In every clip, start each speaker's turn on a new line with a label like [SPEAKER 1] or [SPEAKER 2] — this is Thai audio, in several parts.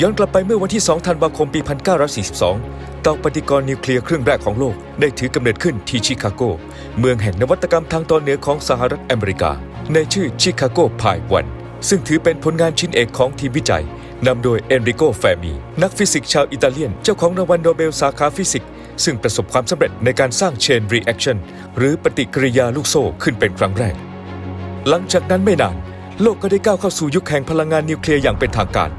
[SPEAKER 1] ย้อนกลับไปเมื่อวันที่ 2 ธันวาคม ปี 1942 เตาปฏิกรณ์นิวเคลียร์เครื่องแรกของโลก ได้ถือกำเนิดขึ้นที่ชิคาโก เมืองแห่งนวัตกรรมทางตอนเหนือของสหรัฐอเมริกา ในชื่อชิคาโกพายวัน ซึ่งถือเป็นผลงานชิ้นเอกของทีมวิจัยนำโดยเอนริโกแฟมี นักฟิสิกส์ชาวอิตาเลียน เจ้าของรางวัลโนเบลสาขาฟิสิกส์ ซึ่งประสบความสำเร็จในการสร้างเชนรีแอคชั่นหรือปฏิกิริยาลูกโซ่ขึ้นเป็นครั้งแรก หลังจากนั้นไม่นาน โลกก็ได้ก้าวเข้าสู่ยุคแห่งพลังงานนิวเคลียร์อย่างเป็นทางการ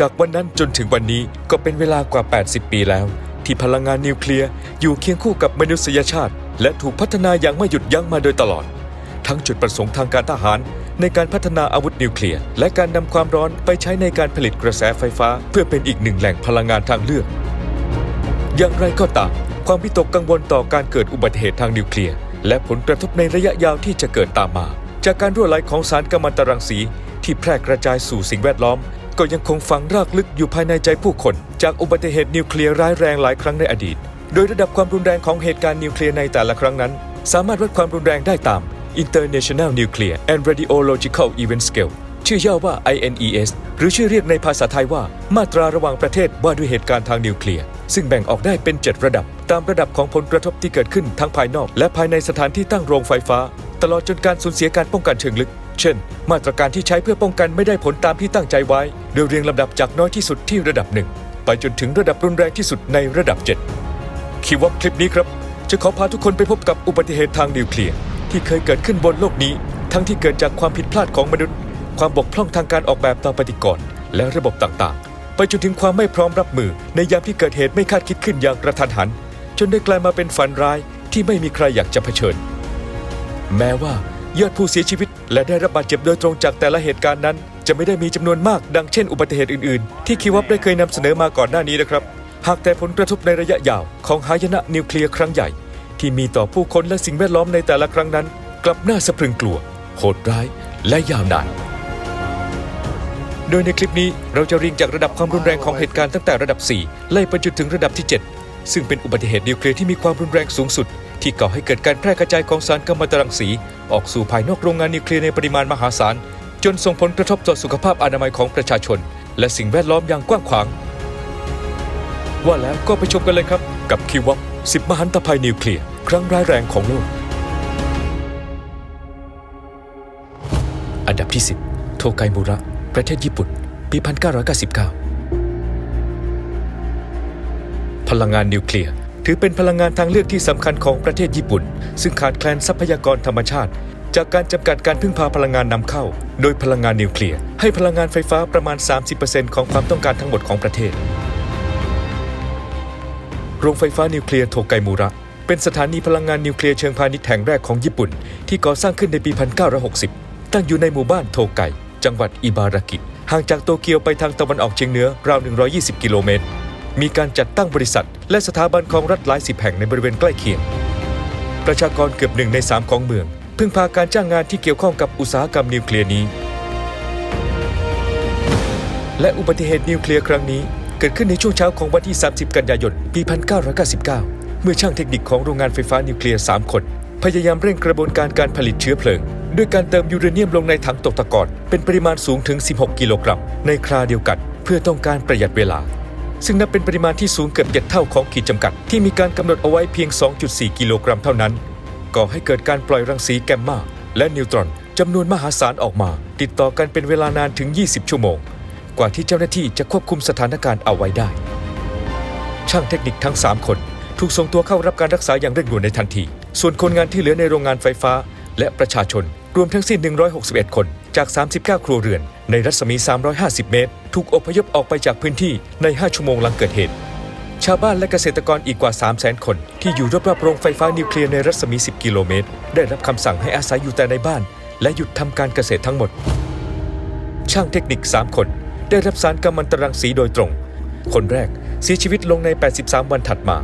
[SPEAKER 1] จากวันนั้นจนถึงวันนี้ก็เป็นเวลากว่า 80 ปีแล้ว ที่พลังงานนิวเคลียร์อยู่เคียงคู่กับมนุษยชาติ และถูกพัฒนาอย่างไม่หยุดยั้งมาโดยตลอด ทั้งจุดประสงค์ทางการทหาร ในการพัฒนาอาวุธนิวเคลียร์และการนำความร้อนไปใช้ในการผลิตกระแสไฟฟ้า เพื่อเป็นอีกหนึ่งแหล่งพลังงานทางเลือก อย่างไรก็ตาม ความวิตกกังวลต่อการเกิดอุบัติเหตุทางนิวเคลียร์และผลกระทบในระยะยาวที่จะเกิดตามมา จากการรั่วไหลของสารกัมมันตรังสีที่แพร่กระจายสู่สิ่งแวดล้อม ก็ยังคงฝังรากลึกอยู่ภายในใจผู้คน จากอุบัติเหตุนิวเคลียร์ร้ายแรงหลายครั้งในอดีต โดยระดับความรุนแรงของเหตุการณ์นิวเคลียร์ในแต่ละครั้งนั้น สามารถวัดความรุนแรงได้ตาม International Nuclear and Radiological Event Scale ชื่อย่อว่า INES หรือชื่อเรียกในภาษาไทยว่า มาตราระหว่างประเทศว่าด้วยเหตุการณ์ทางนิวเคลียร์ ซึ่งแบ่งออกได้เป็น 7 ระดับ ตามระดับของผลกระทบที่เกิดขึ้นทั้งภายนอก และภายในสถานที่ตั้งโรงไฟฟ้า ตลอดจนการสูญเสียการป้องกันเชิงลึก เช่น มาตรการที่ใช้เพื่อป้องกันไม่ได้ผลตามที่ตั้งใจไว้โดยเรียงลำดับจากน้อยที่สุดที่ระดับหนึ่งไปจนถึงระดับรุนแรงที่สุดในระดับ 7คิดว่าคลิปนี้ครับ จะขอพาทุกคนไปพบกับอุบัติเหตุทางนิวเคลียร์ที่เคยเกิดขึ้นบนโลกนี้ ทั้งที่เกิดจากความผิดพลาดของมนุษย์ ความบกพร่องทางการออกแบบตามปฏิกรณ์และระบบต่างๆ ไปจนถึงความไม่พร้อมรับมือ ในยามที่เกิดเหตุไม่คาดคิดขึ้นอย่างกระทันหัน จนได้กลายมาเป็นฝันร้ายที่ไม่มีใครอยากจะเผชิญ แม้ว่า ยอดผู้เสียชีวิต และได้รับบาดเจ็บโดยตรงจากแต่ละเหตุการณ์นั้น จะไม่ได้มีจำนวนมากดังเช่นอุบัติเหตุอื่นๆ ที่คิวับได้เคยนำเสนอมาก่อนหน้านี้นะครับ หากแต่ผลกระทบในระยะยาวของหายนะนิวเคลียร์ครั้งใหญ่ ที่มีต่อผู้คนและสิ่งแวดล้อมในแต่ละครั้งนั้น กลับน่าสะพรึงกลัว โหดร้ายและยาวนานโดยในคลิปนี้เราจะเรียงจากระดับความรุนแรงของเหตุการณ์ตั้งแต่ระดับ 4 ไล่ไปจนถึงระดับที่ 7 ซึ่งเป็นอุบัติเหตุนิวเคลียร์ที่มีความรุนแรงสูงสุด ที่ก่อให้เกิดการแพร่กระจายของสารกัมมันตรังสี ออกสู่ภายนอกโรงงานนิวเคลียร์ในปริมาณมหาศาล จนส่งผลกระทบต่อสุขภาพอนามัยของประชาชน และสิ่งแวดล้อมอย่างกว้างขวาง ว่าแล้วก็ไปชมกันเลยครับ กับคิวับ10มหันตภัยนิวเคลียร์ครั้งร้ายแรงของโลก อันดับที่ 10 โทไกมูระ ประเทศญี่ปุ่น ปี 1999 พลังงานนิวเคลียร์ ถือเป็นพลังงานทางเลือกที่สำคัญของประเทศญี่ปุ่น ซึ่งขาดแคลนทรัพยากรธรรมชาติ จากการจำกัดการพึ่งพาพลังงานนำเข้า โดยพลังงานนิวเคลียร์ให้พลังงานไฟฟ้าประมาณ 30%ของความต้องการทั้งหมดของประเทศ โรงไฟฟ้านิวเคลียร์โทไกมูระเป็นสถานีพลังงานนิวเคลียร์เชิงพาณิชย์แห่งแรกของญี่ปุ่น ที่ก่อสร้างขึ้นในปี 1960 ตั้งอยู่ในหมู่บ้านโทไก จังหวัดอิบารากิ ห่างจากโตเกียวไปทางตะวันออกเฉียงเหนือราว 120 กิโลเมตร มีการจัดตั้งบริษัท และสถาบันของรัฐหลายสิบแห่งในบริเวณใกล้เคียง ประชากรเกือบหนึ่งในสามของเมือง พึ่งพาการจ้างงานที่เกี่ยวข้องกับอุตสาหกรรมนิวเคลียร์นี้ และอุบัติเหตุนิวเคลียร์ครั้งนี้ เกิดขึ้นในช่วงเช้าของวันที่ 30 กันยายน ปี 1999 เมื่อช่างเทคนิคของโรงงานไฟฟ้านิวเคลียร์ 3 คน พยายามเร่งกระบวนการการผลิตเชื้อเพลิงด้วยการเติมยูเรเนียมลงในถังตกตะกอนเป็นปริมาณสูงถึง 16 กิโลกรัมในคราเดียวกัน เพื่อต้องการประหยัดเวลา ซึ่งนับเป็นปริมาณที่สูงเกือบเจ็ดเท่าของขีดจำกัด ที่มีการกำหนดเอาไว้เพียง 2.4 กิโลกรัมเท่านั้น ก่อให้เกิดการปล่อยรังสีแกมมาและนิวตรอนจำนวนมหาศาลออกมา ติดต่อกันเป็นเวลานานถึง 20 ชั่วโมง กว่าที่เจ้าหน้าที่จะควบคุมสถานการณ์เอาไว้ได้ ช่างเทคนิคทั้ง 3 คน ถูกส่งตัวเข้ารับการรักษาอย่างเร่งด่วนในทันที ส่วนคนงานที่เหลือในโรงงานไฟฟ้า และประชาชนรวมทั้งสิ้น 161 คน จาก 39 ครัวเรือน ในรัศมี 350 เมตร ถูกอพยพออกไปจากพื้นที่ใน 5 ชั่วโมงหลังเกิดเหตุ ชาวบ้านและเกษตรกรอีกกว่า 300,000 คน ที่อยู่รอบๆโรงไฟฟ้านิวเคลียร์ในรัศมี 10 กิโลเมตร ได้รับคำสั่งให้อาศัยอยู่แต่ในบ้าน และหยุดทำการเกษตรทั้งหมด ช่างเทคนิค 3 คน ได้รับสารกัมมันตรังสีโดยตรง คนแรกเสียชีวิตลงใน 83 วันถัดมา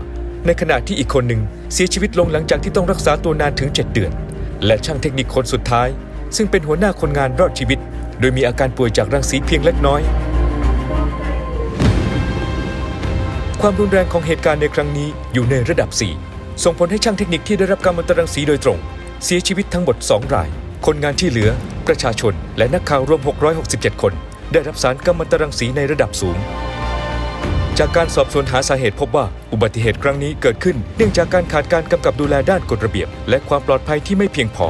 [SPEAKER 1] ในขณะที่อีกคนหนึ่งเสียชีวิตลงหลังจากที่ต้องรักษาตัวนานถึง 7 เดือน และช่างเทคนิคคนสุดท้าย ซึ่งเป็นหัวหน้าคนงานรอดชีวิต โดยมีอาการป่วยจากรังสีเพียงเล็กน้อย ความรุนแรงของเหตุการณ์ในครั้งนี้อยู่ในระดับ 4 ส่งผลให้ช่างเทคนิคที่ได้รับกัมมันตรังสีโดยตรง เสียชีวิตทั้งหมด 2 ราย คนงานที่เหลือ ประชาชน และนักข่าวรวม 667 คน ได้รับสารกัมมันตรังสีในระดับสูงจากการสอบสวนหาสาเหตุพบว่าอุบัติเหตุครั้งนี้เกิดขึ้น เนื่องจากการขาดการกำกับดูแลด้านกฎระเบียบ และความปลอดภัยที่ไม่เพียงพอ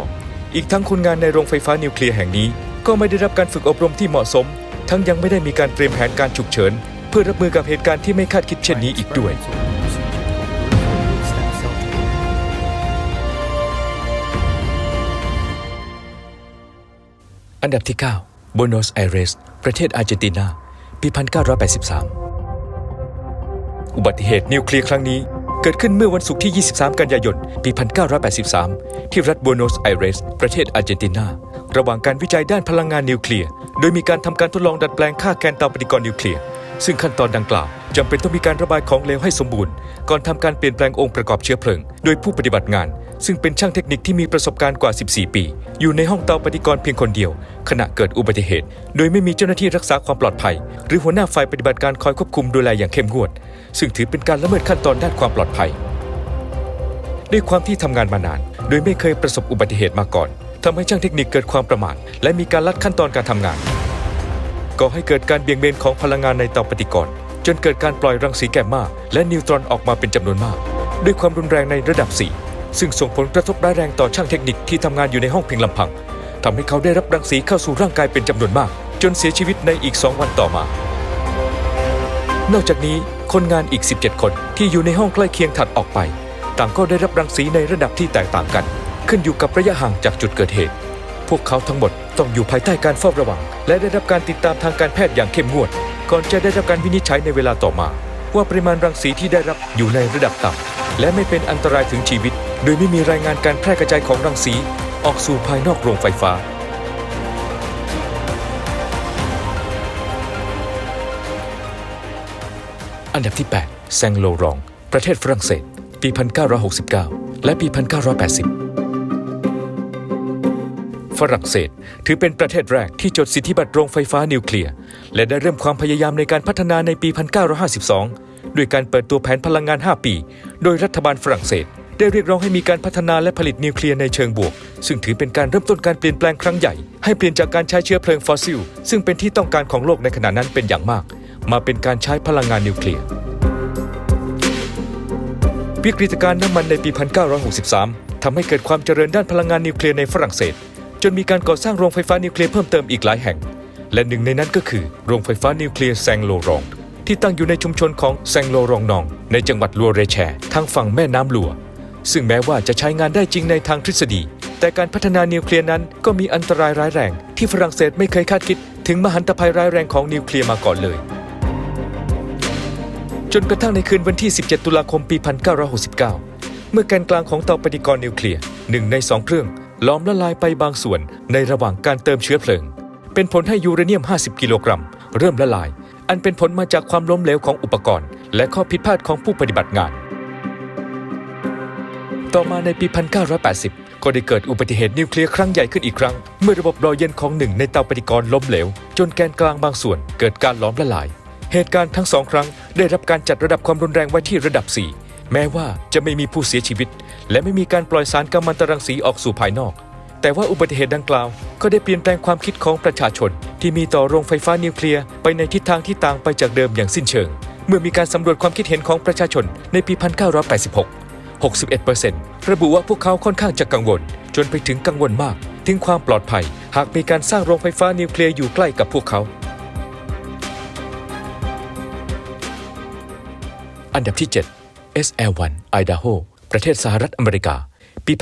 [SPEAKER 1] อีกทั้งคนงานในโรงไฟฟ้านิวเคลียร์แห่งนี้ ก็ไม่ได้รับการฝึกอบรมที่เหมาะสม ทั้งยังไม่ได้มีการเตรียมแผนการฉุกเฉิน เพื่อรับมือกับเหตุการณ์ที่ไม่คาดคิดเช่นนี้อีกด้วย อันดับที่9 b u e n o s Aires ประเทศอาร์เจนตินาปี 1983 อุบัติเหตุนิวเคลียร์ครั้งนี้ เกิดขึ้นเมื่อวันศุกร์ที่ 23 กันยายน ปี 1983 ที่รัฐบัวโนสไอเรส ประเทศอาร์เจนตินา ระหว่างการวิจัยด้านพลังงานนิวเคลียร์ โดยมีการทำการทดลองดัดแปลงค่าแกนเตาปฏิกรณ์นิวเคลียร์ ซึ่งขั้นตอนดังกล่าวจำเป็นต้องมีการระบายของเหลวให้สมบูรณ์ ก่อนทำการเปลี่ยนแปลงองค์ประกอบเชื้อเพลิง โดยผู้ปฏิบัติงาน ซึ่งเป็นช่างเทคนิคที่มีประสบการณ์กว่า 14 ปี อยู่ในห้องเตาปฏิกรณ์เพียงคนเดียว ขณะเกิดอุบัติเหตุ โดยไม่มีเจ้าหน้าที่รักษาความปลอดภัย หรือหัวหน้าฝ่ายปฏิบัติการคอยควบคุมดูแลอย่างเข้มงวด ซึ่งถือเป็นการละเมิดขั้นตอนด้านความปลอดภัย ด้วยความที่ทำงานมานาน โดยไม่เคยประสบอุบัติเหตุมาก่อนทำให้ช่างเทคนิคเกิดความประมาทและมีการลัดขั้นตอนการทำงานก่อให้เกิดการเบี่ยงเบนของพลังงานในเตาปฏิกรณ์จนเกิดการปล่อยรังสีแกมมาและนิวตรอนออกมาเป็นจำนวนมาก ด้วยความรุนแรงในระดับ 4 ซึ่งส่งผลกระทบร้ายแรงต่อช่างเทคนิคที่ทำงานอยู่ในห้องเพียงลำพังทำให้เขาได้รับรังสีเข้าสู่ร่างกายเป็นจำนวนมาก จนเสียชีวิตในอีก 2 วันต่อมา นอกจากนี้ คนงานอีก 17 คนที่อยู่ในห้องใกล้เคียงถัดออกไป ต่างก็ได้รับรังสีในระดับที่แตกต่างกัน ขึ้นอยู่กับระยะห่างจากจุดเกิดเหตุ พวกเขาทั้งหมดต้องอยู่ภายใต้การเฝ้าระวัง และได้รับการติดตามทางการแพทย์อย่างเข้มงวด ก่อนจะได้รับการวินิจฉัยในเวลาต่อมา ว่าปริมาณรังสีที่ได้รับอยู่ในระดับต่ำและไม่เป็นอันตรายถึงชีวิต โดยไม่มีรายงานการแพร่กระจายของรังสี ออกสู่ภายนอกโรงไฟฟ้า อันดับที่ 8 แซงโลรอง ประเทศฝรั่งเศส ปี 1969 และปี 1980 ฝรั่งเศสถือเป็นประเทศแรกที่จดสิทธิบัตรโรงไฟฟ้านิวเคลียร์ และได้เริ่มความพยายามในการพัฒนาในปี 1952 ด้วยการเปิดตัวแผนพลังงาน 5 ปี โดยรัฐบาลฝรั่งเศส ได้เรียกร้องให้มีการพัฒนาและผลิตนิวเคลียร์ในเชิงบวก ซึ่งถือเป็นการเริ่มต้นการเปลี่ยนแปลงครั้งใหญ่ ให้เปลี่ยนจากการใช้เชื้อเพลิงฟอสซิล ซึ่งเป็นที่ต้องการของโลกในขณะนั้นเป็นอย่างมาก มาเป็นการใช้พลังงานนิวเคลียร์วิกฤตการณ์น้ำมันในปี 1963 ทำให้เกิดความเจริญด้านพลังงานนิวเคลียร์ในฝรั่งเศส จนมีการก่อสร้างโรงไฟฟ้านิวเคลียร์เพิ่มเติมอีกหลายแห่ง และหนึ่งในนั้นก็คือโรงไฟฟ้านิวเคลียร์แซงโลรอง ที่ตั้งอยู่ในชุมชนของแซงโลรองนอง ในจังหวัดลัวเรแชทางฝั่งแม่น้ำลัว ซึ่งแม้ว่าจะใช้งานได้จริงในทางทฤษฎี แต่การพัฒนานิวเคลียร์นั้นก็มีอันตรายร้ายแรง ที่ฝรั่งเศสไม่เคยคาดคิด ถึงมหันตภัยร้ายแรงของนิวเคลียร์มาก่อนเลย จนกระทั่งในคืนวันที่ 17 ตุลาคมปี 1969 เมื่อแกนกลางของเตาปฏิกรณ์นิวเคลียร์หนึ่งในสองเครื่อง ล้อมละลายไปบางส่วนในระหว่างการเติมเชื้อเพลิง เป็นผลให้ยูเรเนียม 50 กิโลกรัม เริ่มละลาย อันเป็นผลมาจากความล้มเหลวของอุปกรณ์ และข้อผิดพลาดของผู้ปฏิบัติงาน ต่อมาในปี 1980 ก็ได้เกิดอุบัติเหตุนิวเคลียร์ครั้งใหญ่ขึ้นอีกครั้ง เมื่อระบบรอเย็นของหนึ่งในเตาปฏิกรณ์ล้มเหลว จนแกนกลางบางส่วนเกิดการล้อมละลาย เหตุการณ์ทั้งสองครั้งได้รับการจัดระดับความรุนแรงไว้ที่ระดับ 4 แม้ว่าจะไม่มีผู้เสียชีวิต และไม่มีการปล่อยสารกัมมันตรังสีออกสู่ภายนอก แต่ว่าอุบัติเหตุดังกล่าว ก็ได้เปลี่ยนแปลงความคิดของประชาชน ที่มีต่อโรงไฟฟ้านิวเคลียร์ไปในทิศทางที่ต่างไปจากเดิมอย่างสิ้นเชิง เมื่อมีการสำรวจความคิดเห็นของประชาชนในปี 1986 61%ระบุว่าพวกเขาค่อนข้างจะกังวล จนไปถึงกังวลมาก ถึงความปลอดภัย หากมีการสร้างโรงไฟฟ้านิวเคลียร์อยู่ใกล้กับพวกเขา อันดับที่ 7 SL1 Idaho ประเทศสหรัฐอเมริกา ปี 1961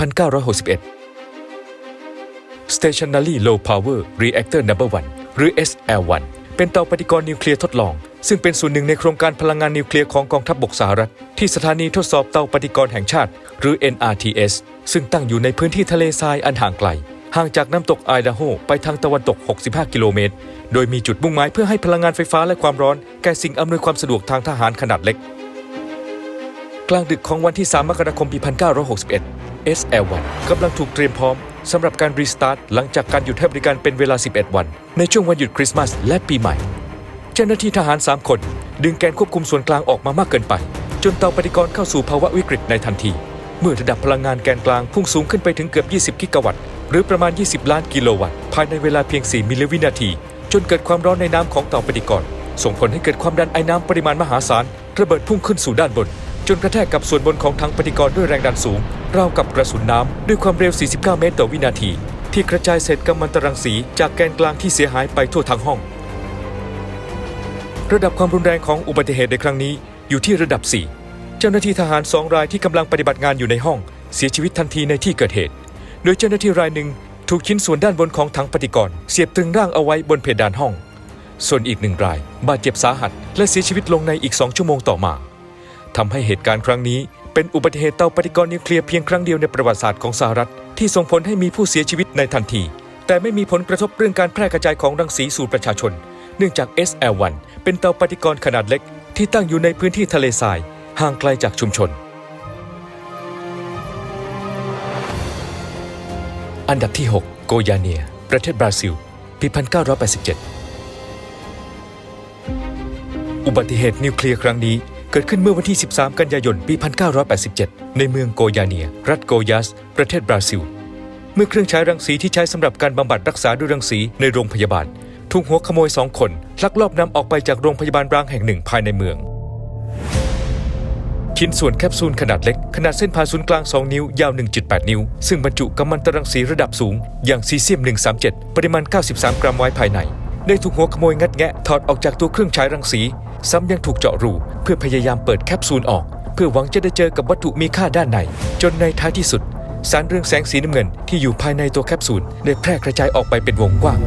[SPEAKER 1] Stationary Low Power Reactor No. 1 หรือ SL1 เป็นเตาปฏิกรณ์นิวเคลียร์ทดลอง ซึ่งเป็นส่วนหนึ่งในโครงการพลังงานนิวเคลียร์ของกองทัพบกสหรัฐ ที่สถานีทดสอบเตาปฏิกรณ์แห่งชาติ หรือ NRTS ซึ่งตั้งอยู่ในพื้นที่ทะเลทรายอันห่างไกล ห่างจากน้ำตกไอดาโฮไปทางตะวันตก 65 กิโลเมตร โดยมีจุดมุ่งหมายเพื่อให้พลังงานไฟฟ้าและความร้อน แก่สิ่งอำนวยความสะดวกทางทหารขนาดเล็ก กลางดึกของวันที่ 3 มกราคม ปี 1961 SL1 กำลังถูกเตรียมพร้อมสำหรับการรีสตาร์ทหลังจากการหยุดให้บริการเป็นเวลา 11 วัน ในช่วงวันหยุดคริสต์มาสและปีใหม่ เจ้าหน้าที่ทหาร 3 คน ดึงแกนควบคุมส่วนกลางออกมามากเกินไป จนเตาปฏิกรณ์เข้าสู่ภาวะวิกฤตในทันที เมื่อระดับพลังงานแกนกลางพุ่งสูงขึ้นไปถึงเกือบ 20 กิกะวัตต์ หรือประมาณ 20 ล้านกิโลวัตต์ ภายในเวลาเพียง 4 มิลลิวินาที จนเกิดความร้อนในน้ำของเตาปฏิกรณ์ส่งผลให้เกิดความดันไอน้ำปริมาณมหาศาลระเบิดพุ่งขึ้นสู่ด้านบน จนกระแทกกับส่วนบนของถังปฏิกรณ์ด้วยแรงดันสูง ราวกับกระสุนน้ำด้วยความเร็ว 49 เมตรต่อวินาที ที่กระจายเศษกัมมันตรังสีจากแกนกลางที่เสียหายไปทั่วทั้งห้อง ระดับความรุนแรงของอุบัติเหตุในครั้งนี้อยู่ที่ระดับ 4 เจ้าหน้าที่ทหารสองรายที่กำลังปฏิบัติงานอยู่ในห้อง เสียชีวิตทันทีในที่เกิดเหตุ โดยเจ้าหน้าที่รายหนึ่งถูกชิ้นส่วนด้านบนของถังปฏิกรณ์เสียบตึงร่างเอาไว้บนเพดานห้อง ส่วนอีกหนึ่งราย บาดเจ็บสาหัส และเสียชีวิตลงในอีกสองชั่วโมงต่อมา ทำให้เหตุการณ์ครั้งนี้ เป็นอุบัติเหตุเตาปฏิกรณ์นิวเคลียร์เพียงครั้งเดียวในประวัติศาสตร์ของสหรัฐ ที่ส่งผลให้มีผู้เสียชีวิตในทันที แต่ไม่มีผลกระทบเรื่องการแพร่กระจายของรังสีสู่ประชาชน เนื่องจาก SL1 เป็นเตาปฏิกรณ์ขนาดเล็ก ที่ตั้งอยู่ในพื้นที่ทะเลทราย ห่างไกลจากชุมชน อันดับที่ 6 โกยาเนีย ประเทศบราซิล ปี 1987 อุบัติเหตุนิวเคลียร์ครั้งนี้ เกิดขึ้นเมื่อวันที่ 13 กันยายน ปี 1987 ในเมืองโกยาเนีย รัฐโกยัสประเทศบราซิล เมื่อเครื่องใช้รังสีที่ใช้สำหรับการบำบัดรักษาด้วยรังสีในโรงพยาบาล ถูกหัวขโมยสองคนลักลอบนำออกไปจากโรงพยาบาลร้างแห่งหนึ่งภายในเมือง ชิ้นส่วนแคปซูลขนาดเล็ก ขนาดเส้นผ่านศูนย์กลาง 2 นิ้ว ยาว 1.8 นิ้ว ซึ่งบรรจุกัมมันตรังสีระดับสูง อย่างซีเซียม 137 ปริมาณ 93 กรัมไว้ภายใน ได้ถูกหัวขโมยงัดแงะถอดออกจากตัวเครื่องฉายรังสี ซ้ำยังถูกเจาะรูเพื่อพยายามเปิดแคปซูลออก เพื่อหวังจะได้เจอกับวัตถุมีค่าด้านใน จนในท้ายที่สุด สารเรืองแสงสีน้ำเงินที่อยู่ภายในตัวแคปซูลได้แพร่กระจายออกไปเป็นวงกว้าง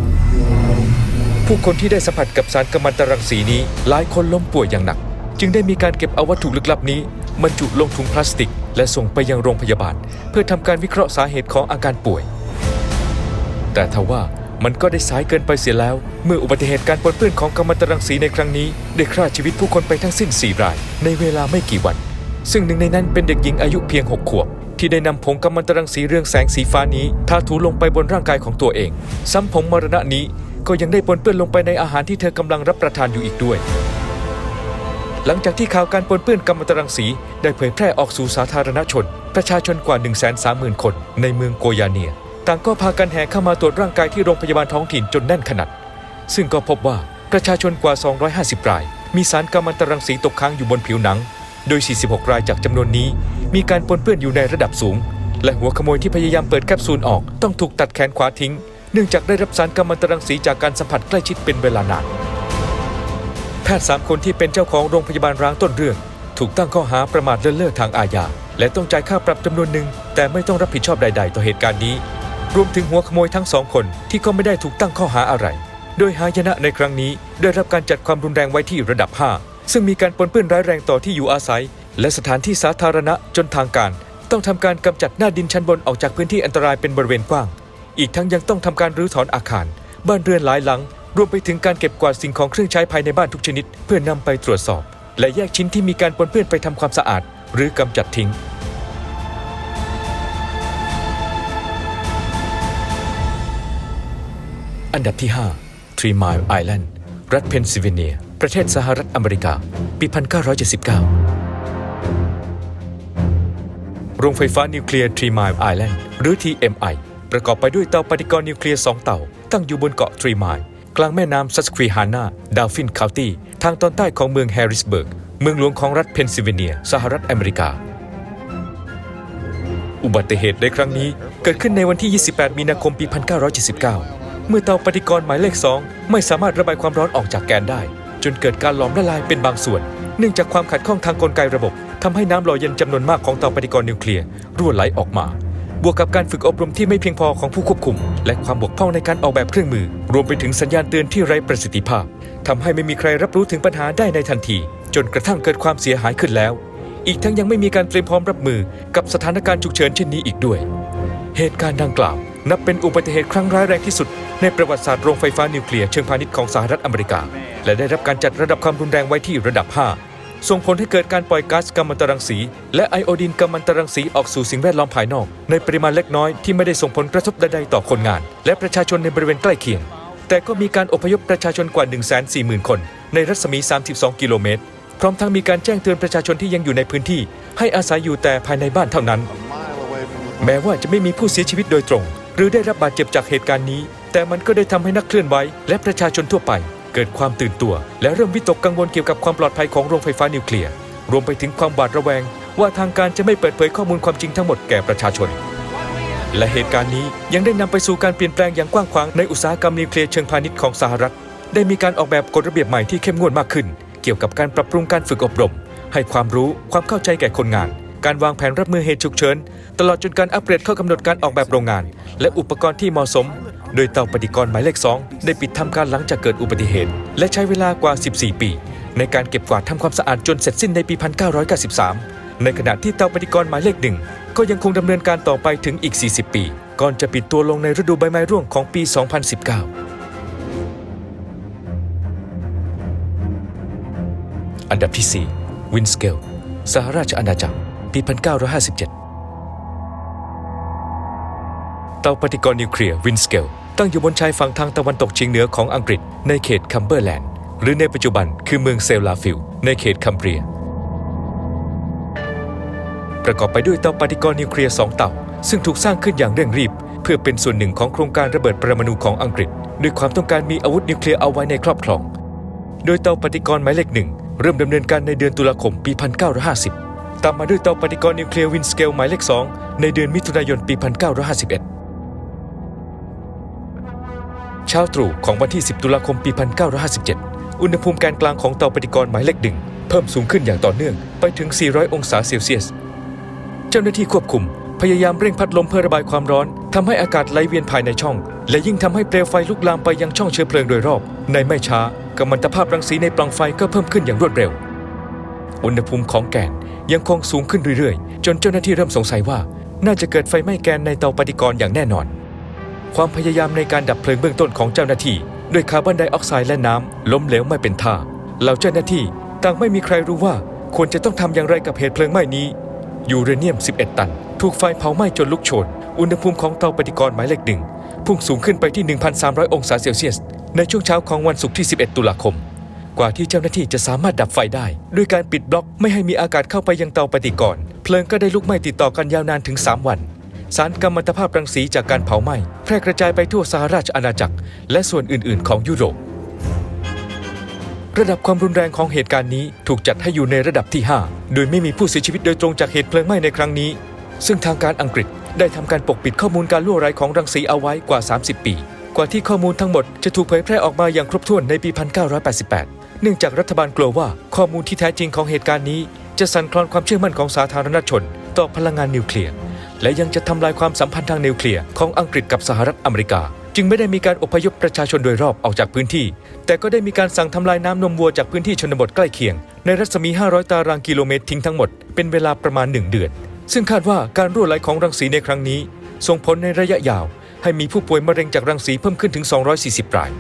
[SPEAKER 1] ผู้คนที่ได้สัมผัสกับสารกัมมันตรังสีนี้หลายคนล้มป่วยอย่างหนัก จึงได้มีการเก็บเอาวัตถุลึกลับนี้บรรจุลงถุงพลาสติก และส่งไปยังโรงพยาบาล เพื่อทำการวิเคราะห์สาเหตุของอาการป่วย แต่ทว่า มันก็ได้สายเกินไปเสียแล้ว เมื่ออุบัติเหตุการปนเปื้อนของกัมมันตรังสีในครั้งนี้ ได้ฆ่าชีวิตผู้คนไปทั้งสิ้น 4 ราย ในเวลาไม่กี่วัน ซึ่งหนึ่งในนั้นเป็นเด็กหญิงอายุเพียง 6 ขวบ ที่ได้นำผงกัมมันตรังสีเรืองแสงสีฟ้านี้ทาถูลงไปบนร่างกายของตัวเอง ซ้ำผงมรณะนี้ก็ยังได้ปนเปื้อนลงไปในอาหารที่เธอกำลังรับประทานอยู่อีกด้วย หลังจากที่ข่าวการปนเปื้อนกัมมันตรังสีได้เผยแพร่ออกสู่สาธารณชน ประชาชนกว่า 130,000 คน ในเมืองโกยาเนีย ต่างก็พากันแห่เข้ามาตรวจร่างกายที่โรงพยาบาลท้องถิ่นจนแน่นขนาด ซึ่งก็พบว่าประชาชนกว่า 250 ราย มีสารกัมมันตรังสีตกค้างอยู่บนผิวหนัง โดย 46 รายจากจำนวนนี้ มีการปนเปื้อนอยู่ในระดับสูง และหัวขโมยที่พยายามเปิดแคปซูลออกต้องถูกตัดแขนขวาทิ้ง เนื่องจากได้รับสารกัมมันตรังสีจากการสัมผัสใกล้ชิดเป็นเวลานาน แพทย์สามคนที่เป็นเจ้าของโรงพยาบาลร้างต้นเรื่อง ถูกตั้งข้อหาประมาทเลินเล่อทางอาญาและต้องจ่ายค่าปรับจำนวนหนึ่งแต่ไม่ต้องรับผิดชอบใด ๆ ต่อเหตุการณ์นี้ รวมถึงหัวขโมยทั้งสองคนที่ก็ไม่ได้ถูกตั้งข้อหาอะไร โดยหายนะในครั้งนี้ได้รับการจัดความรุนแรงไว้ที่ระดับ 5 ซึ่งมีการปนเปื้อนร้ายแรงต่อที่อยู่อาศัย และสถานที่สาธารณะจนทางการ ต้องทำการกำจัดหน้าดินชั้นบนออกจากพื้นที่อันตรายเป็นบริเวณกว้าง อีกทั้งยังต้องทำการรื้อถอนอาคาร บ้านเรือนหลายหลัง รวมไปถึงการเก็บกวาดสิ่งของเครื่องใช้ภายในบ้านทุกชนิด เพื่อนำไปตรวจสอบ และแยกชิ้นที่มีการปนเปื้อนไปทำความสะอาด หรือกำจัดทิ้ง อันดับที่ 5 Three Mile Island รัฐเพนซิลเวเนีย ประเทศสหรัฐอเมริกา ปี 1979 โรงไฟฟ้านิวเคลียร์ Three Mile Island หรือ TMI ประกอบไปด้วยเตาปฏิกรณ์นิวเคลียร์ 2 เตา ตั้งอยู่บนเกาะ Three Mile กลางแม่น้ำซัสควีฮานาดาฟินคาวตี้ ทางตอนใต้ของเมืองแฮร์ริสเบิร์ก เมืองหลวงของรัฐเพนซิลเวเนีย สหรัฐอเมริกา อุบัติเหตุในครั้งนี้เกิดขึ้นในวันที่ 28 มีนาคม ปี 1979 เมื่อเตาปฏิกรณ์หมายเลข 2 ไม่สามารถระบายความร้อนออกจากแกนได้ จนเกิดการหลอมละลายเป็นบางส่วน เนื่องจากความขัดข้องทางกลไกระบบทำให้น้ำหล่อเย็นจำนวนมากของเตาปฏิกรณ์นิวเคลียร์รั่วไหลออกมา บวกกับการฝึกอบรมที่ไม่เพียงพอของผู้ควบคุม และความบกพร่องในการออกแบบเครื่องมือ รวมไปถึงสัญญาณเตือนที่ไร้ประสิทธิภาพทำให้ไม่มีใครรับรู้ถึงปัญหาได้ในทันที จนกระทั่งเกิดความเสียหายขึ้นแล้ว อีกทั้งยังไม่มีการเตรียมพร้อมรับมือ กับสถานการณ์ฉุกเฉินเช่นนี้อีกด้วย เหตุการณ์ดังกล่าวนับเป็นอุบัติเหตุครั้งร้ายแรงที่สุด ในประวัติศาสตร์โรงไฟฟ้านิวเคลียร์เชิงพาณิชย์ของสหรัฐอเมริกา และได้รับการจัดระดับความรุนแรงไว้ที่ระดับ 5 ส่งผลให้เกิดการปล่อยก๊าซกัมมันตรังสี และไอโอดีนกัมมันตรังสีออกสู่สิ่งแวดล้อมภายนอก ในปริมาณเล็กน้อยที่ไม่ได้ส่งผลกระทบใดๆต่อคนงาน และประชาชนในบริเวณใกล้เคียง แต่ก็มีการอพยพประชาชนกว่า 140,000 คน ในรัศมี 32 กิโลเมตรพร้อมทั้งมีการแจ้งเตือนประชาชนที่ยังอยู่ในพื้นที่ ให้อาศัยอยู่แต่ภายในบ้านเท่านั้น แม้ว่าจะไม่มีผู้เสียชีวิตโดยตรง หรือได้รับบาดเจ็บจากเหตุการณ์นี้ แต่มันก็ได้ทำให้นักเคลื่อนไหวและประชาชนทั่วไป เกิดความตื่นตัว และเริ่มวิตกกังวลเกี่ยวกับความปลอดภัยของโรงไฟฟ้านิวเคลียร์รวมไปถึงความหวาดระแวง ว่าทางการจะไม่เปิดเผยข้อมูลความจริงทั้งหมดแก่ประชาชน และเหตุการณ์นี้ยังได้นำไปสู่การเปลี่ยนแปลงอย่างกว้างขวางในอุตสาหกรรมนิวเคลียร์เชิงพาณิชย์ของสหรัฐ ได้มีการออกแบบกฎระเบียบใหม่ที่เข้มงวดมากขึ้น เกี่ยวกับการปรับปรุงการฝึกอบรม ให้ความรู้ความเข้าใจแก่คนงาน การวางแผนรับมือเหตุฉุกเฉินตลอดจนการอัปเกรดข้อกำหนดการออกแบบโรงงาน และอุปกรณ์ที่เหมาะสม โดยเตาปฏิกรณ์หมายเลข 2 ได้ปิดทำการหลังจากเกิดอุบัติเหตุ และใช้เวลากว่า 14 ปี ในการเก็บกวาดทำความสะอาดจนเสร็จสิ้นในปี 1993 ในขณะที่เตาปฏิกรณ์หมายเลขหนึ่งก็ยังคงดำเนินการต่อไปถึงอีก 40 ปี ก่อนจะปิดตัวลงในฤดูใบไม้ร่วงของปี 2019อันดับที่ 4 วินสเกล สหราชอาณาจักร ปี 1957 เตาปฏิกรณ์นิวเคลียร์วินสเกล ตั้งอยู่บนชายฝั่งทางตะวันตกเฉียงเหนือของอังกฤษในเขตคัมเบอร์แลนด์ หรือในปัจจุบันคือเมืองเซลลาฟิลในเขตคัมเบรีย ประกอบไปด้วยเตาปฏิกรณ์นิวเคลียร์2เตาซึ่งถูกสร้างขึ้นอย่างเร่งรีบ เพื่อเป็นส่วนหนึ่งของโครงการระเบิดปรมาณูของอังกฤษด้วยความต้องการมีอาวุธนิวเคลียร์เอาไว้ในครอบครอง โดยเตาปฏิกรณ์หมายเลขหนึ่งเริ่มดำเนินการในเดือนตุลาคมปี 1950 ตามมาด้วยเตาปฏิกรณ์นิวเคลียร์วินสเกลหมายเลขสองในเดือนมิถุนายนปี 1951 เช้าตรู่ของวันที่ 10 ตุลาคมปี 1957 อุณหภูมิแกนกลางของเตาปฏิกรณ์หมายเลขหนึ่งเพิ่มสูงขึ้นอย่างต่อเนื่องไปถึง 400 องศาเซลเซียส เจ้าหน้าที่ควบคุม พยายามเร่งพัดลมเพื่อระบายความร้อนทำให้อากาศไหลเวียนภายในช่อง และยิ่งทำให้เปลวไฟลุกลามไปยังช่องเชื้อเพลิงโดยรอบ ในไม่ช้ากัมมันตภาพรังสีในปล่องไฟก็เพิ่มขึ้นอย่างรวดเร็ว อุณหภูมิของแกนยังคงสูงขึ้นเรื่อยๆ จนเจ้าหน้าที่เริ่มสงสัยว่า น่าจะเกิดไฟไหม้แกนในเตาปฏิกรณ์อย่างแน่นอน ความพยายามในการดับเพลิงเบื้องต้นของเจ้าหน้าที่ ด้วยคาร์บอนไดออกไซด์และน้ำล้มเหลวไม่เป็นท่าเหล่าเจ้าหน้าที่ต่างไม่มีใครรู้ว่าควรจะต้องทำอย่างไรกับเหตุเพลิงไหม้นี้ ยูเรเนียม 11 ตัน ถูกไฟเผาไหม้จนลุกโชน อุณหภูมิของเตาปฏิกรณ์หมายเลขหนึ่งพุ่งสูงขึ้นไปที่ 1,300 องศาเซลเซียส ในช่วงเช้าของวันศุกร์ที่ 11 ตุลาคม กว่าที่เจ้าหน้าที่จะสามารถดับไฟได้ ด้วยการปิดบล็อกไม่ให้มีอากาศเข้าไปยังเตาปฏิกรณ์เพลิงก็ได้ลุกไหม้ติดต่อกันยาวนานถึง 3 วัน สารกัมมันตภาพรังสีจากการเผาไหม้แพร่กระจายไปทั่วสหราชอาณาจักร และส่วนอื่น ๆ ของยุโรประดับความรุนแรงของเหตุการณ์นี้ถูกจัดให้อยู่ในระดับที่ 5 โดยไม่มีผู้เสียชีวิตโดยตรงจากเหตุเพลิงไหม้ในครั้งนี้ ซึ่งทางการอังกฤษได้ทำการปกปิดข้อมูลการล่วไหลของรังสีเอาไว้กว่า 30 ปี กว่าที่ข้อมูลทั้งหมดจะถูกเผยแพร่ออกมาอย่างครบถ้วนในปี 1988 เนื่องจากรัฐบาลกลัวว่าข้อมูลที่แท้จริงของเหตุการณ์นี้ จะสั่นคลอนความเชื่อมั่นของสาธารณชน ต่อพลังงานนิวเคลียร์ และยังจะทำลายความสัมพันธ์ทางนิวเคลียร์ของอังกฤษกับสหรัฐอเมริกา จึงไม่ได้มีการอพยพประชาชนโดยรอบออกจากพื้นที่ แต่ก็ได้มีการสั่งทำลายน้ำนมวัวจากพื้นที่ชนบทใกล้เคียง ในรัศมี 500 ตารางกิโลเมตรทิ้งทั้งหมดเป็นเวลาประมาณ 1 เดือน ซึ่งคาดว่าการรั่วไหลของรังสีในครั้งนี้ ส่งผลในระยะยาว ให้มีผู้ป่วยมะเร็งจากรังสีเพิ่มขึ้นถึง 240 ราย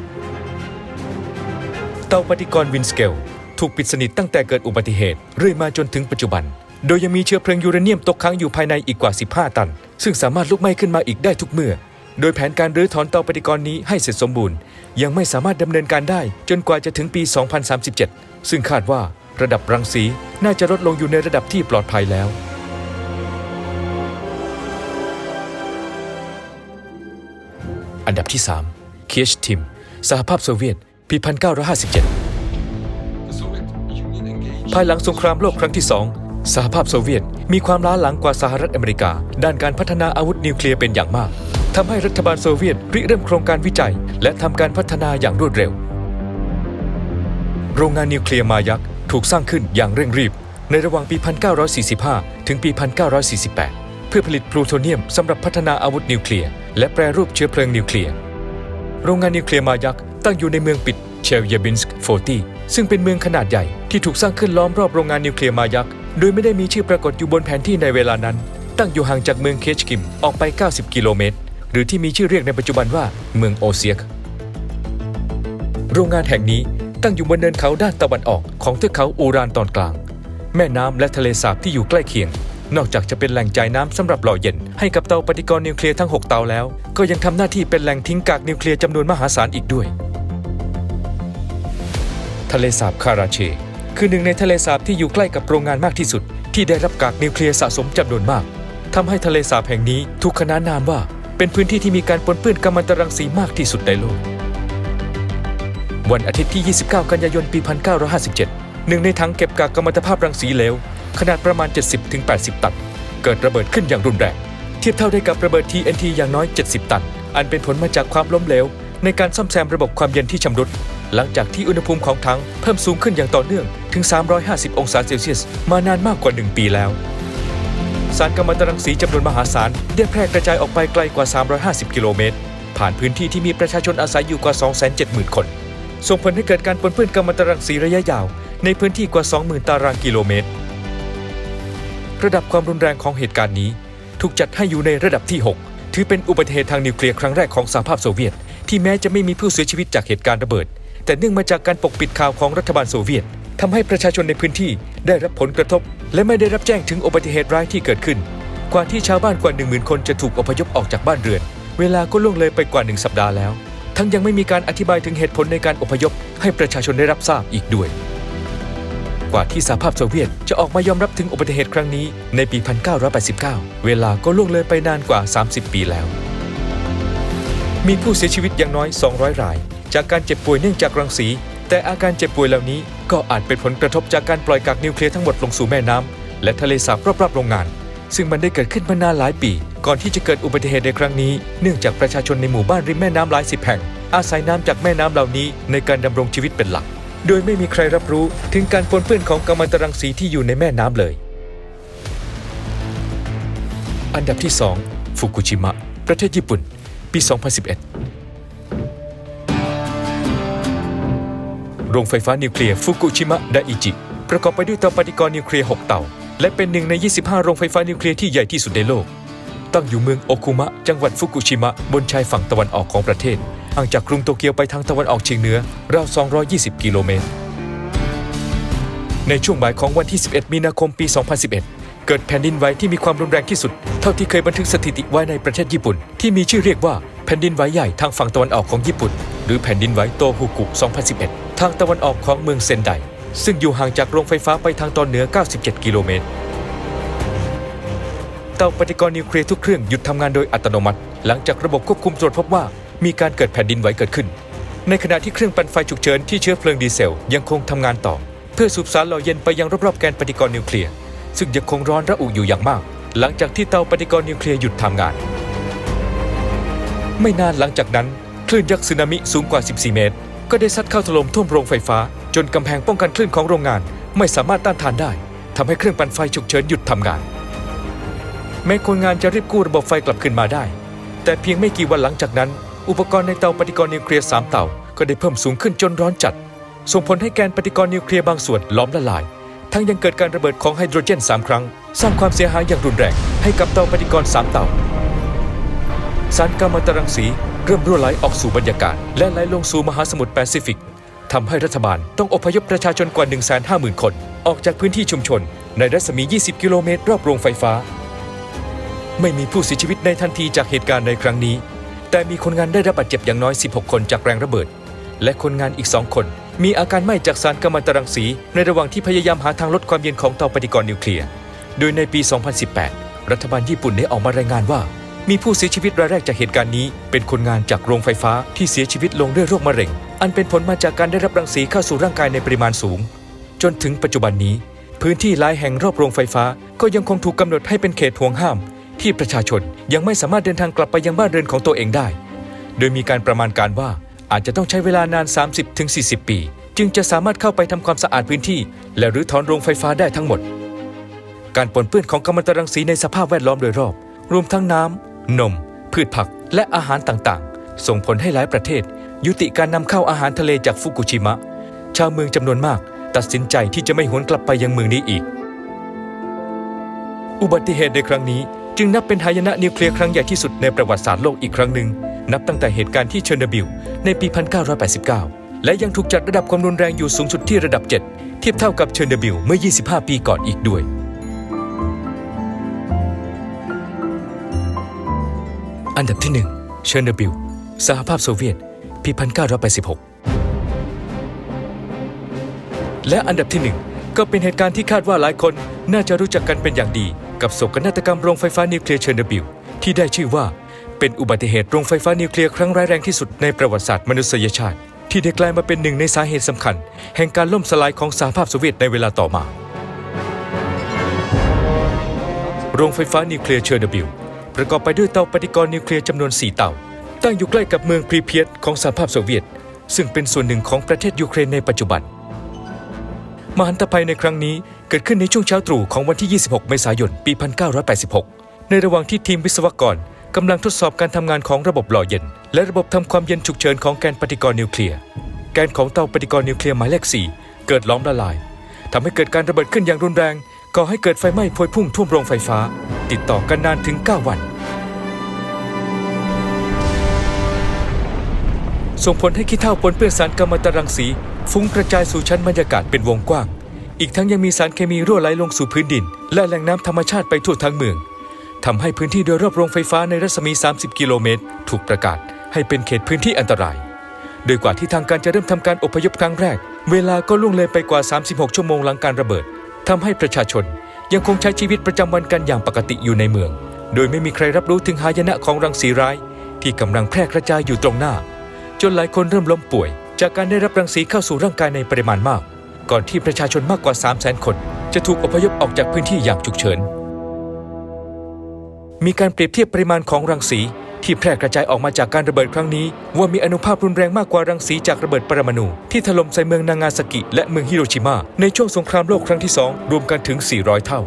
[SPEAKER 1] เตาปฏิกรณ์วินสเกลถูกปิดสนิทตั้งแต่เกิดอุบัติเหตุเรื่อยมาจนถึงปัจจุบัน โดยยังมีเชื้อเพลิงยูเรเนียมตกค้างอยู่ภายในอีกกว่า 15 ตัน ซึ่งสามารถลุกไหม้ขึ้นมาอีกได้ทุกเมื่อ โดยแผนการรื้อถอนเตาปฏิกรณ์นี้ให้เสร็จสมบูรณ์ ยังไม่สามารถดำเนินการได้ จนกว่าจะถึงปี 2037 ซึ่งคาดว่าระดับรังสีน่าจะลดลงอยู่ในระดับที่ปลอดภัยแล้ว อันดับที่ 3 เคียชทิม สหภาพโซเวียต ปี 1957 ภายหลังสงครามโลกครั้งที่2 สหภาพโซเวียตมีความล้าหลังกว่าสหรัฐอเมริกา ด้านการพัฒนาอาวุธนิวเคลียร์เป็นอย่างมากทำให้รัฐบาลโซเวียตริเริ่มโครงการวิจัย และทำการพัฒนาอย่างรวดเร็ว โรงงานนิวเคลียร์มายักษ์ถูกสร้างขึ้นอย่างเร่งรีบ ในระหว่างปี 1945 ถึงปี 1948 เพื่อผลิตพลูโทเนียมสำหรับพัฒนาอาวุธนิวเคลียร์และแปรรูปเชื้อเพลิงนิวเคลียร์โรงงานนิวเคลียร์มายักษ์ตั้งอยู่ในเมืองปิดเชลเยบินสก์โฟตีซึ่งเป็นเมืองขนาดใหญ่ที่ถูกสร้างขึ้นล้อมรอบโรงงานนิวเคลียร์มายักษ์ โดยไม่ได้มีชื่อปรากฏอยู่บนแผนที่ในเวลานั้น ตั้งอยู่ห่างจากเมืองเคชกิมออกไป 90 กิโลเมตร หรือที่มีชื่อเรียกในปัจจุบันว่าเมืองโอเซียก โรงงานแห่งนี้ตั้งอยู่บนเนินเขาด้านตะวันออกของเทือกเขาอูรานตอนกลาง แม่น้ำและทะเลสาบที่อยู่ใกล้เคียง นอกจากจะเป็นแหล่งจ่ายน้ำสำหรับหล่อเย็น ให้กับเตาปฏิกรณ์นิวเคลียร์ทั้ง 6 เตาแล้ว ก็ยังทำหน้าที่เป็นแหล่งทิ้งกากนิวเคลียร์จำนวนมหาศาลอีกด้วย ทะเลสาบคาราเช คือหนึ่งในทะเลสาบที่อยู่ใกล้กับโรงงานมากที่สุด ที่ได้รับกากนิวเคลียร์สะสมจำนวนมากทำให้ทะเลสาบแห่งนี้ถูกขนานนามว่า เป็นพื้นที่ที่มีการปนเปื้อนกัมมันตรังสีมากที่สุดในโลก วันอาทิตย์ที่ 29 กันยายนปี 1957 หนึ่งในถังเก็บกากกัมมันตภาพรังสีเหลวขนาดประมาณ 70-80 ตัน เกิดระเบิดขึ้นอย่างรุนแรง เทียบเท่าได้กับระเบิด TNT อย่างน้อย 70 ตัน อันเป็นผลมาจากความล้มเหลวในการซ่อมแซมระบบความเย็นที่ชำรุด หลังจากที่อุณหภูมิของถังเพิ่มสูงขึ้นอย่างต่อเนื่องถึง 350 องศาเซลเซียส มานานมากกว่า 1 ปีแล้ว สารกัมมันตรังสีจำนวนมหาศาลได้แพร่กระจายออกไปไกลกว่า 350 กิโลเมตร ผ่านพื้นที่ที่มีประชาชนอาศัยอยู่กว่า 270,000 คน ส่งผลให้เกิดการปนเปื้อนกัมมันตรังสีระยะยาวในพื้นที่กว่า 20,000 ตารางกิโลเมตร ระดับความรุนแรงของเหตุการณ์นี้ ถูกจัดให้อยู่ในระดับที่ 6 ถือเป็นอุบัติเหตุทางนิวเคลียร์ครั้งแรกของสหภาพโซเวียต ที่แม้จะไม่มีผู้เสียชีวิตจากเหตุการณ์ระเบิด แต่เนื่องมาจากการปกปิดข่าวของรัฐบาลโซเวียตทำให้ประชาชนในพื้นที่ได้รับผลกระทบ และไม่ได้รับแจ้งถึงอุบัติเหตุร้ายที่เกิดขึ้น กว่าที่ชาวบ้านกว่า 1 0,000 คนจะถูกอพยพออกจากบ้านเรือน เวลาก็ล่วงเลยไปกว่าหนึ่งสัปดาห์แล้ว ทั้งยังไม่มีการอธิบายถึงเหตุผลในการอพยพ ให้ประชาชนได้รับทราบอีกด้วย กว่าที่สหภาพโซเวียตจะออกมายอมรับถึงอุบัติเหตุครั้งนี้ในปี 1989 เวลาก็ล่วงเลยไปนานกว่า 30 ปีแล้วมีผู้เสียชีวิตอย่างน้อย 200 ราย จากการเจ็บป่วยเนื่องจากรังสี แต่อาการเจ็บป่วยเหล่านี้ก็อาจเป็นผลกระทบจากการปล่อยกักนิวเคลียร์ทั้งหมดลงสู่แม่น้ำและทะเลสาบรอบๆโรงงาน ซึ่งมันได้เกิดขึ้นมานานหลายปี ก่อนที่จะเกิดอุบัติเหตุในครั้งนี้ เนื่องจากประชาชนในหมู่บ้านริมแม่น้ำหลายสิบแห่ง อาศัยน้ำจากแม่น้ำเหล่านี้ในการดำรงชีวิตเป็นหลัก โดยไม่มีใครรับรู้ถึงการปนเปื้อนของกัมมันตรังสีที่อยู่ในแม่น้ำเลย อันดับที่ 2 ฟุกุชิมะ ประเทศญี่ปุ่น ปี 2011 โรงไฟฟ้านิวเคลียร์ฟุกุชิมะไดอิจิ ประกอบไปด้วยเตาปฏิกรณ์นิวเคลียร์ 6 เตา และเป็นหนึ่งใน 25 โรงไฟฟ้านิวเคลียร์ที่ใหญ่ที่สุดในโลก ตั้งอยู่เมืองโอคุมะ จังหวัดฟุกุชิมะ บนชายฝั่งตะวันออกของประเทศห่างจากกรุงโตเกียวไปทางตะวันออกเฉียงเหนือราว 220 กิโลเมตร ในช่วงบ่ายของวันที่ 11 มีนาคมปี 2011 เกิดแผ่นดินไหวที่มีความรุนแรงที่สุด เท่าที่เคยบันทึกสถิติไว้ในประเทศญี่ปุ่น ที่มีชื่อเรียกว่าแผ่นดินไหวใหญ่ทางฝั่งตะวันออกของญี่ปุ่น หรือแผ่นดินไหวโตฮุกุ 2011 ทางตะวันออกของเมืองเซนได ซึ่งอยู่ห่างจากโรงไฟฟ้าไปทางตอนเหนือ 97 กิโลเมตร เตาปฏิกรณ์นิวเคลียร์ทุกเครื่องหยุดทำงานโดยอัตโนมัติ หลังจากระบบควบคุมตรวจพบว่ามีการเกิดแผ่นดินไหวเกิดขึ้น ในขณะที่เครื่องปั่นไฟฉุกเฉินที่เชื้อเพลิงดีเซลยังคงทำงานต่อ เพื่อสูบสารหล่อเย็นไปยังรอบๆแกนปฏิกรณ์นิวเคลียร์ซึ่งยังคงร้อนระอุอยู่อย่างมาก หลังจากที่เตาปฏิกรณ์นิวเคลียร์หยุดทำงาน ไม่นานหลังจากนั้นคลื่นยักษ์สึนามิสูงกว่า 14 เมตร ก็ได้ซัดเข้าถล่มท่วมโรงไฟฟ้า จนกำแพงป้องกันคลื่นของโรงงาน ไม่สามารถต้านทานได้ทำให้เครื่องปั่นไฟฉุกเฉินหยุดทำงาน แม้คนงานจะรีบกู้ระบบไฟกลับขึ้นมาได้ แต่เพียงไม่กี่วันหลังจากนั้น อุปกรณ์ในเตาปฏิกรณ์นิวเคลียร์สามเตาก็ได้เพิ่มสูงขึ้นจนร้อนจัด ส่งผลให้แกนปฏิกรณ์นิวเคลียร์บางส่วนล้อมละลาย ทั้งยังเกิดการระเบิดของไฮโดรเจน 3 ครั้ง สร้างความเสียหายอย่างรุนแรงให้กับเตาปฏิกรณ์3เตา สารกัมมันตรังสีเริ่มรั่วไหลออกสู่บรรยากาศ และไหลลงสู่มหาสมุทรแปซิฟิกทำให้รัฐบาลต้องอพยพประชาชนกว่า 150,000 คน ออกจากพื้นที่ชุมชน ในรัศมี 20 กิโลเมตรรอบโรงไฟฟ้า ไม่มีผู้เสียชีวิตในทันทีจากเหตุการณ์ในครั้งนี้ แต่มีคนงานได้รับบาดเจ็บอย่างน้อย 16 คนจากแรงระเบิด และคนงานอีก 2 คน มีอาการไหม้จากสารกัมมันตรังสี ในระหว่างที่พยายามหาทางลดความเย็นของเตาปฏิกรณ์นิวเคลียร์ โดยในปี 2018 รัฐบาลญี่ปุ่นได้ออกมารายงานว่า มีผู้เสียชีวิตรายแรกจากเหตุการณ์นี้ เป็นคนงานจากโรงไฟฟ้าที่เสียชีวิตลงด้วยโรคมะเร็ง อันเป็นผลมาจากการได้รับรังสีเข้าสู่ร่างกายในปริมาณสูง จนถึงปัจจุบันนี้ พื้นที่หลายแห่งรอบโรงไฟฟ้า ก็ยังคงถูกกำหนดให้เป็นเขตห่วงห้าม ที่ประชาชนยังไม่สามารถเดินทางกลับไปยังบ้านเรือนของตัวเองได้ โดยมีการประมาณการว่าอาจจะต้องใช้เวลานาน 30-40 ปี จึงจะสามารถเข้าไปทำความสะอาดพื้นที่ และรื้อถอนโรงไฟฟ้าได้ทั้งหมด การปนเปื้อนของกัมมันตรังสีในสภาพแวดล้อมโดยรอบ รวมทั้งน้ำ นม พืชผักและอาหารต่างๆ ส่งผลให้หลายประเทศ ยุติการนำเข้าอาหารทะเลจากฟุกุชิมะ ชาวเมืองจำนวนมาก ตัดสินใจที่จะไม่หวนกลับไปยังเมืองนี้อีก อุบัติเหตุในครั้งนี้จึงนับเป็นหายนะนิวเคลียร์ครั้งใหญ่ที่สุดในประวัติศาสตร์โลกอีกครั้งหนึ่ง นับตั้งแต่เหตุการณ์ที่เชอร์โนบิลในปี 1989 และยังถูกจัดระดับความรุนแรงอยู่สูงสุดที่ระดับ 7 เทียบเท่ากับเชอร์โนบิลเมื่อ 25 ปีก่อนอีกด้วย อันดับที่ 1 เชอร์โนบิล สหภาพโซเวียต ปี 1986 และอันดับที่ 1 ก็เป็นเหตุการณ์ที่คาดว่าหลายคนน่าจะรู้จักกันเป็นอย่างดี กับโศกนาฏกรรมโรงไฟฟ้านิวเคลียร์เชอร์โนบิล ที่ได้ชื่อว่าเป็นอุบัติเหตุโรงไฟฟ้านิวเคลียร์ครั้งร้ายแรงที่สุดในประวัติศาสตร์มนุษยชาติ ที่ได้กลายมาเป็นหนึ่งในสาเหตุสำคัญ แห่งการล่มสลายของสหภาพโซเวียตในเวลาต่อมา โรงไฟฟ้านิวเคลียร์เชอร์โนบิล ประกอบไปด้วยเตาปฏิกรณ์นิวเคลียร์จำนวน 4 เตา ตั้งอยู่ใกล้กับเมืองพรีเพียตของสหภาพโซเวียต ซึ่งเป็นส่วนหนึ่งของประเทศยูเครนในปัจจุบัน มหันตภัยในครั้งนี้เกิดขึ้นในช่วงเช้าตรู่ของวันที่ 26 เมษายน ปี 1986 ในระหว่างที่ทีมวิศวกรกำลังทดสอบการทำงานของระบบหล่อเย็น และระบบทำความเย็นฉุกเฉินของแกนปฏิกรณ์นิวเคลียร์ แกนของเตาปฏิกรณ์นิวเคลียร์หมายเลข 4 เกิดล้อมละลายทำให้เกิดการระเบิดขึ้นอย่างรุนแรง ก่อให้เกิดไฟไหม้พวยพุ่งท่วมโรงไฟฟ้า ติดต่อกันนานถึง 9 วัน ส่งผลให้ขี้เถ้าปนเปื้อนสารกัมมันตรังสี ฟุ้งกระจายสู่ชั้นบรรยากาศเป็นวงกว้าง อีกทั้งยังมีสารเคมีรั่วไหลลงสู่พื้นดิน และแหล่งน้ำธรรมชาติไปทั่วทั้งเมืองทำให้พื้นที่โดยรอบโรงไฟฟ้าในรัศมี 30 กิโลเมตร ถูกประกาศให้เป็นเขตพื้นที่อันตราย โดยกว่าที่ทางการจะเริ่มทำการอพยพครั้งแรก เวลาก็ล่วงเลยไปกว่า 36 ชั่วโมงหลังการระเบิด ทำให้ประชาชนยังคงใช้ชีวิตประจำวันกันอย่างปกติอยู่ในเมือง โดยไม่มีใครรับรู้ถึงหายนะของรังสีร้าย ที่กำลังแพร่กระจายอยู่ตรงหน้า จนหลายคนเริ่มล้มป่วย จากการได้รับรังสีเข้าสู่ร่างกายในปริมาณมาก ก่อนที่ประชาชนมากกว่า 3 0 0 0 0 0 คน จะถูกอพยพออกจากพื้นที่อย่างฉุกเฉิน มีการเปรียบเทียบปริมาณของรังสี ที่แพร่กระจายออกมาจากการระเบิดครั้งนี้ ว่ามีอนุภาพรุนแรงมากกว่ารังสีจากระเบิดปรมาณูที่ถล่มใส่เมืองนางาซากิ และเมืองฮิโรชิมาในช่วงสงครามโลกครั้งที่สองรวมกันถึง 400 เท่า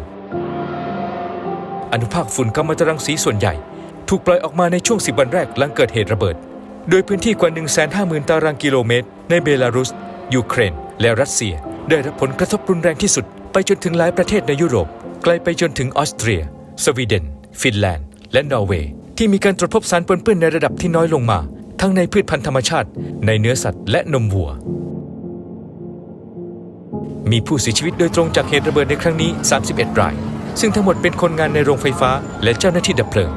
[SPEAKER 1] อนุภาคฝุ่นกัมมันตรังสีส่วนใหญ่ ถูกปล่อยออกมาในช่วง 10 วันแรกหลังเกิดเหตุระเบิด โดยพื้นที่กว่า 150,000 ตารางกิโลเมตร ในเบลารุส ยูเครน และรัสเซีย ได้รับผลกระทบรุนแรงที่สุด ไปจนถึงหลายประเทศในยุโรปไกลไปจนถึงออสเตรีย สวีเดน ฟินแลนด์ และนอร์เวย์ ที่มีการตรวจพบสารปนเปื้อนในระดับที่น้อยลงมา ทั้งในพืชพันธุ์ธรรมชาติ ในเนื้อสัตว์และนมวัว มีผู้เสียชีวิตโดยตรงจากเหตุระเบิดในครั้งนี้ 31 ราย ซึ่งทั้งหมดเป็นคนงานในโรงไฟฟ้า และเจ้าหน้าที่ดับเพลิง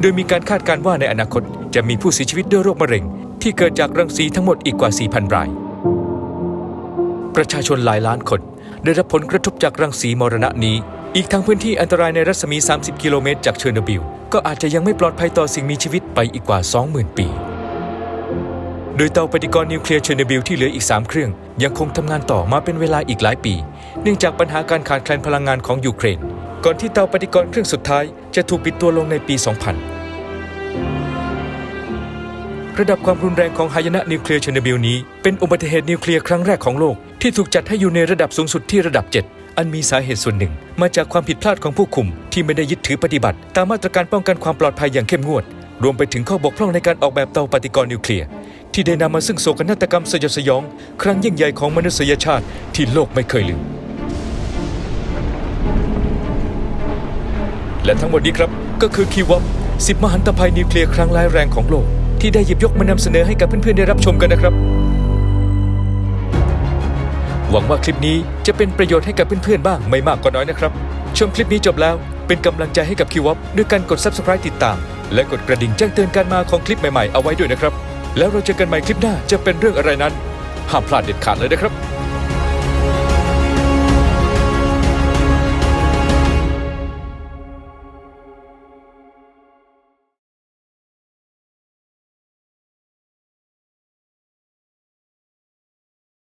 [SPEAKER 1] โดยมีการคาดการณ์ว่าในอนาคต จะมีผู้เสียชีวิตด้วยโรคมะเร็ง ที่เกิดจากรังสีทั้งหมดอีกกว่า 4,000 ราย ประชาชนหลายล้านคนได้รับผลกระทบจากรังสีมรณะนี้ อีกทั้งพื้นที่อันตรายในรัศมี 30 กิโลเมตรจากเชอร์โนบิล ก็อาจจะยังไม่ปลอดภัยต่อสิ่งมีชีวิตไปอีกกว่า 20,000 ปี โดยเตาปฏิกรณ์นิวเคลียร์เชอร์โนบิลที่เหลืออีก 3 เครื่อง ยังคงทำงานต่อมาเป็นเวลาอีกหลายปี เนื่องจากปัญหาการขาดแคลนพลังงานของยูเครน ก่อนที่เตาปฏิกรณ์เครื่องสุดท้ายจะถูกปิดตัวลงในปี 2000ระดับความรุนแรงของหายนะนิวเคลียร์เชอร์โนบิลนี้เป็นอุบัติเหตุนิวเคลียร์ครั้งแรกของโลกที่ถูกจัดให้อยู่ในระดับสูงสุดที่ระดับ 7 อันมีสาเหตุส่วนหนึ่ง มาจากความผิดพลาดของผู้คุม ที่ไม่ได้ยึดถือปฏิบัติ ตามมาตรการป้องกันความปลอดภัยอย่างเข้มงวด รวมไปถึงข้อบกพร่องในการออกแบบเตาปฏิกรณ์นิวเคลียร์ที่ได้นำมาซึ่งโศกนาฏกรรมสยดสยอง ครั้งยิ่งใหญ่ของมนุษยชาติที่โลกไม่เคยลืมและทั้งหมดนี้ครับก็คือคีวับสิบมหันตภัยนิวเคลียร์ครั้งร้ายแรงของโลก ที่ได้หยิบยกมานำเสนอให้กับเพื่อนๆได้รับชมกันนะครับ หวังว่าคลิปนี้จะเป็นประโยชน์ให้กับเพื่อนๆบ้างไม่มากก็น้อยนะครับ ชมคลิปนี้จบแล้วเป็นกำลังใจให้กับคีย์วับด้วยการกด subscribe ติดตาม และกดกระดิ่งแจ้งเตือนการมาของคลิปใหม่ๆเอาไว้ด้วยนะครับ แล้วเราเจอกันใหม่คลิปหน้าจะเป็นเรื่องอะไรนั้นห้ามพลาดเด็ดขาดเลยนะครับ